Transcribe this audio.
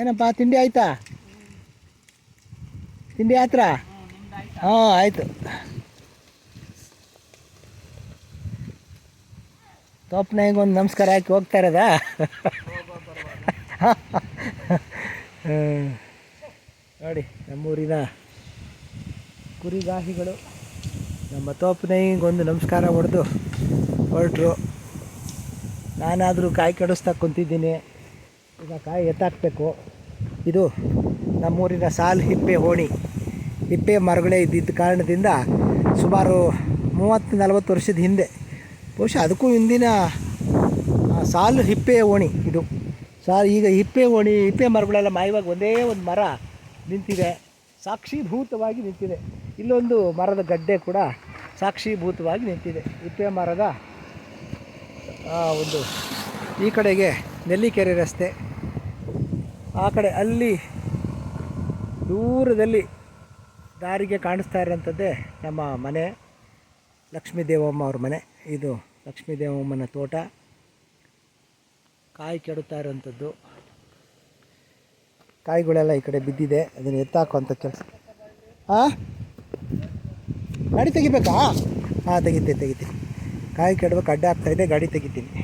ಏನಪ್ಪ, ತಿಂಡಿ ಆಯ್ತಾ? ತಿಂಡಿ ಆತ್ರ ಹಾಂ, ಆಯಿತು. ತೋಪ್ನ ಒಂದು ನಮಸ್ಕಾರ ಹಾಕಿ ಹೋಗ್ತಾ ಇರೋದಾ. ನೋಡಿ, ನಮ್ಮೂರಿನ ಕುರಿಗಾಹಿಗಳು. ನಮ್ಮ ಒಂದು ನಮಸ್ಕಾರ ಹೊಡೆದು ಹೊರಟ್ರು. ನಾನಾದರೂ ಕಾಯಿ ಕೆಡಿಸ್ತಾ ಕುಂತಿದ್ದೀನಿ. ಈಗ ಕಾಯಿ ಎತ್ತಾಕಬೇಕು. ಇದು ನಮ್ಮೂರಿನ ಸಾಲು ಹಿಪ್ಪೆ ಹೋಣಿ. ಹಿಪ್ಪೆ ಮರಗಳೇ ಇದ್ದಿದ್ದ ಕಾರಣದಿಂದ ಸುಮಾರು ಮೂವತ್ತು ನಲವತ್ತು ವರ್ಷದ ಹಿಂದೆ, ಬಹುಶಃ ಅದಕ್ಕೂ ಹಿಂದಿನ ಸಾಲು ಹಿಪ್ಪೆ ಓಣಿ ಇದು. ಸಾಲು ಈಗ ಹಿಪ್ಪೆ ಓಣಿ ಹಿಪ್ಪೆ ಮರಗಳೆಲ್ಲ ಮಾಯವಾಗಿ ಒಂದೇ ಒಂದು ಮರ ನಿಂತಿದೆ. ಸಾಕ್ಷೀಭೂತವಾಗಿ ನಿಂತಿದೆ. ಇಲ್ಲೊಂದು ಮರದ ಗಡ್ಡೆ ಕೂಡ ಸಾಕ್ಷೀಭೂತವಾಗಿ ನಿಂತಿದೆ. ಇಪ್ಪೆ ಮರದ ಒಂದು ಈ ಕಡೆಗೆ ನೆಲ್ಲಿಕೆರೆ ರಸ್ತೆ. ಆ ಕಡೆ ಅಲ್ಲಿ ದೂರದಲ್ಲಿ ದಾರಿಗೆ ಕಾಣಿಸ್ತಾ ಇರೋಂಥದ್ದೇ ನಮ್ಮ ಮನೆ ಲಕ್ಷ್ಮೀ ದೇವಮ್ಮ ಅವ್ರ ಮನೆ. ಇದು ಲಕ್ಷ್ಮೀ ದೇವಮ್ಮನ ತೋಟ. ಕಾಯಿ ಕೆಡುತ್ತಾ ಇರೋಂಥದ್ದು. ಕಾಯಿಗಳೆಲ್ಲ ಈ ಕಡೆ ಬಿದ್ದಿದೆ, ಅದನ್ನು ಎತ್ತಾಕುವಂಥ ಕೆಲಸ. ಹಾಂ ಗಾಡಿ ತೆಗಿಬೇಕಾ? ಹಾಂ ತೆಗಿತೀನಿ ತೆಗಿತೀನಿ ಕಾಯಿ ಕೆಡಬೇಕು ಅಡ್ಡ ಆಗ್ತಾಯಿದೆ ಗಾಡಿ ತೆಗಿತೀನಿ.